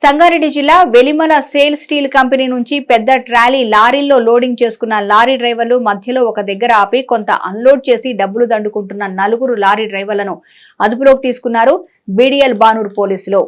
సంగారెడ్డి జిల్లా Velimala sale steel company నుంచి పెద్ద ట్రాలీ లారీల్లో లోడింగ్ చేసుకున్న లారీ డ్రైవర్లు మధ్యలో ఒక దగ్గర ఆపి కొంత అన్లోడ్ చేసి డబ్బులు దండుకుంటున్న నలుగురు లారీ డ్రైవర్లను అదుపులోకి తీసుకున్నారు బీడీఎల్ బానూరు పోలీసులు.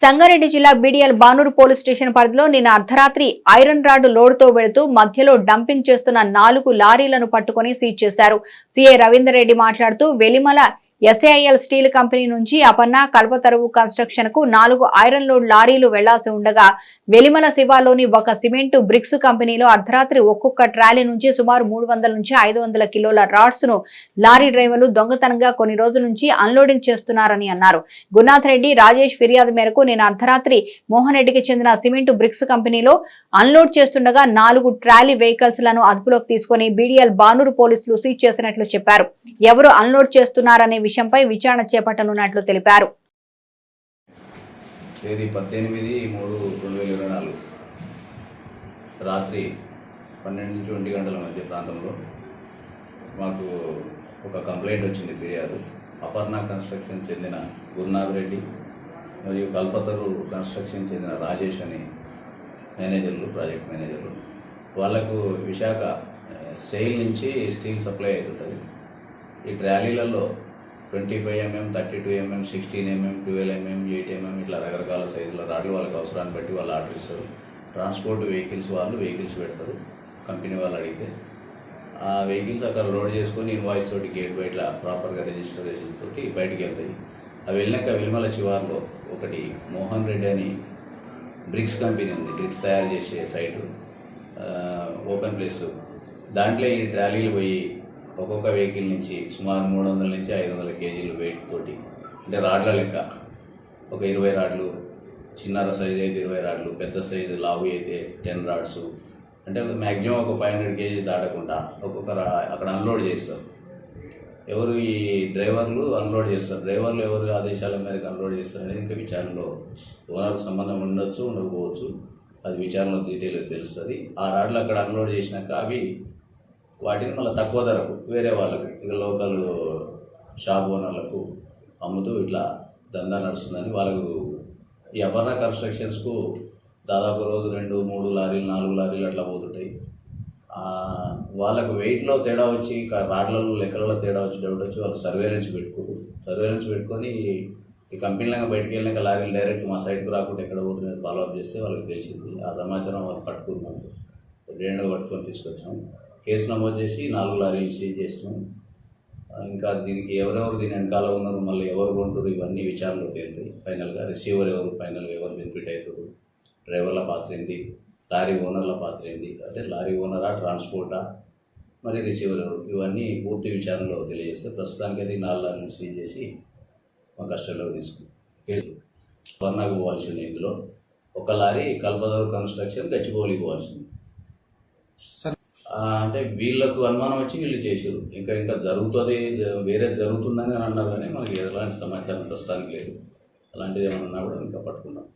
సంగారెడ్డి జిల్లా బీడీఎల్ బానూరు పోలీస్ స్టేషన్ పరిధిలో నిన్న అర్ధరాత్రి ఐరన్ రాడ్ లోడ్తో వెళుతూ మధ్యలో డంపింగ్ చేస్తున్న నాలుగు లారీలను పట్టుకుని సీజ్ చేశారు. సీఏ రవీందర్ రెడ్డి మాట్లాడుతూ వెలిమల ఎస్ఐఎల్ స్టీల్ కంపెనీ నుంచి అపర్ణ కల్పతరువు కన్స్ట్రక్షన్కు నాలుగు ఐరన్ లోడ్ లారీలు వెళ్ళాల్సి ఉండగా వెలిమల శివాలోని ఒక సిమెంటు బ్రిక్స్ కంపెనీలో అర్ధరాత్రి ఒక్కొక్క ట్రాలీ నుంచి సుమారు మూడు వందల నుంచి ఐదు వందల కిలోల రాడ్స్ను లారీ డ్రైవర్లు దొంగతనంగా కొన్ని రోజుల నుంచి అన్లోడింగ్ చేస్తున్నారని అన్నారు. గురునాథ్ రెడ్డి రాజేష్ ఫిర్యాదు మేరకు నేను అర్ధరాత్రి మోహన్ రెడ్డికి చెందిన సిమెంట్ బ్రిక్స్ కంపెనీలో అన్లోడ్ చేస్తుండగా నాలుగు ట్రాలీ వెహికల్స్లను అదుపులోకి తీసుకుని బీడీఎల్ బానూరు పోలీసులు సీజ్ చేసినట్లు చెప్పారు. ఎవరు అన్లోడ్ చేస్తున్నారనే విషయంపై విచారణ చేపట్టనున్నట్లు తెలిపారు. తేదీ పద్దెనిమిది మూడు రెండు వేల ఇరవై నాలుగు రాత్రి పన్నెండు నుంచి ఒంటి గంటల మధ్య ప్రాంతంలో మాకు ఒక కంప్లైంట్ వచ్చింది ఫిర్యాదు. అపర్ణ కన్స్ట్రక్షన్ చెందిన గురునాథ్ రెడ్డి మరియు కల్పతరు కన్స్ట్రక్షన్ చెందిన రాజేష్ అని మేనేజర్లు ప్రాజెక్ట్ మేనేజర్లు. వాళ్ళకు విశాఖ సెయిల్ నుంచి స్టీల్ సప్లై అవుతుంటుంది. ఈ ట్రాలీలలో twenty five mm thirty two mm sixteen mm twelve mm eight mm ఇట్లా రకరకాల సైజుల రాడ్లు వాళ్ళకి అవసరాన్ని బట్టి వాళ్ళు ఆర్డర్ ఇస్తారు. ట్రాన్స్పోర్ట్ వెహికల్స్ వాళ్ళు వెహికల్స్ పెడతారు కంపెనీ వాళ్ళు అడిగితే. ఆ వెహికల్స్ అక్కడ లోడ్ చేసుకొని ఇన్వాయిస్ తోటి గేట్ బయట ప్రాపర్గా రిజిస్ట్రేషన్ తోటి బయటికి వెళ్తాయి. అవి వెళ్ళినాక విల్మల చివార్లో ఒకటి మోహన్ రెడ్డి అని బ్రిక్స్ కంపెనీ ఉంది బ్రిక్స్ తయారు చేసే సైటు. Open place. దాంట్లో ఈ ట్రాలీలు పోయి ఒక్కొక్క వెహికల్ నుంచి సుమారు మూడు వందల నుంచి ఐదు వందల కేజీలు వెయిట్ తోటి అంటే రాడ్ల లెక్క. ఒక ఇరవై రాడ్లు చిన్నర సైజు అయితే ఇరవై రాడ్లు పెద్ద సైజు లావు అయితే టెన్ రాడ్స్. అంటే మ్యాక్సిమం ఒక ఫైవ్ హండ్రెడ్ కేజీ దాటకుండా ఒక్కొక్క రా అక్కడ అన్లోడ్ చేస్తారు. ఎవరు ఈ డ్రైవర్లు అన్లోడ్ చేస్తారు. డ్రైవర్లు ఎవరు ఆదేశాల మేరకు అన్లోడ్ చేస్తారు అనేది ఇంకా విచారణలో ఓనర్కు సంబంధం ఉండొచ్చు ఉండకపోవచ్చు. అది విచారణలో డీటెయిల్గా తెలుస్తుంది. ఆ రాడ్లు అక్కడ అన్లోడ్ చేసినాక అవి వాటిని మళ్ళీ తక్కువ ధరకు వేరే వాళ్ళకు ఇక లోకల్ షాప్ ఓనర్లకు అమ్ముతూ ఇట్లా దందా నడుస్తుందని వాళ్ళకు ఈ అపర్ణ కన్స్ట్రక్షన్స్కు దాదాపు రోజు రెండు మూడు లారీలు నాలుగు లారీలు అట్లా పోతుంటాయి. వాళ్ళకు వెయిట్లో తేడా వచ్చి ఇక రాడ్లలో లెక్కలలో తేడా వచ్చి డౌట్ వచ్చి వాళ్ళు సర్వేలెన్స్ పెట్టుకోరు. సర్వేలెన్స్ పెట్టుకొని ఈ కంపెనీలంగా బయటకు వెళ్ళినాక లారీలు డైరెక్ట్ మా సైడ్కి రాకుండా ఎక్కడ పోతున్నది ఫాలో అప్ చేస్తే వాళ్ళకి తెలిసింది. ఆ సమాచారం వాళ్ళు పట్టుకున్నాము రెండో పట్టుకొని తీసుకొచ్చాము కేసు నమోదు చేసి నాలుగు లారీలు సీజ్ చేస్తాం ఇంకా దీనికి ఎవరెవరు దీని వెనకాల ఉన్నారు మళ్ళీ ఎవరు కొంటారు ఇవన్నీ విచారణలో తేలుతాయి. ఫైనల్గా రిసీవర్ ఎవరు ఫైనల్గా ఎవరు బెనిఫిట్ అవుతారు డ్రైవర్ల పాత్ర ఏంది లారీ ఓనర్ల పాత్ర ఏంది అంటే లారీ ఓనరా ట్రాన్స్పోర్టా మరి రిసీవర్ ఎవరు? ఇవన్నీ పూర్తి విచారణలో తెలియజేస్తే ప్రస్తుతానికి అది నాలుగు లారీలు సీజ్ చేసి మా కస్టడీలోకి తీసుకున్నాం కేసు స్వర్ణకు పోవాల్సింది ఇందులో. ఒక లారీ కల్పదరు కన్స్ట్రక్షన్ గచ్చిబౌలికి పోవాల్సింది. సరే అంటే వీళ్ళకు అనుమానం వచ్చి వీళ్ళు చేశారు. ఇంకా ఇంకా జరుగుతుంది వేరే జరుగుతుందని అని అన్నారు కానీ మనకి ఎలాంటి సమాచారం ప్రస్తుతానికి లేదు. అలాంటిది ఏమన్నా ఉన్నా కూడా ఇంకా పట్టుకున్నాం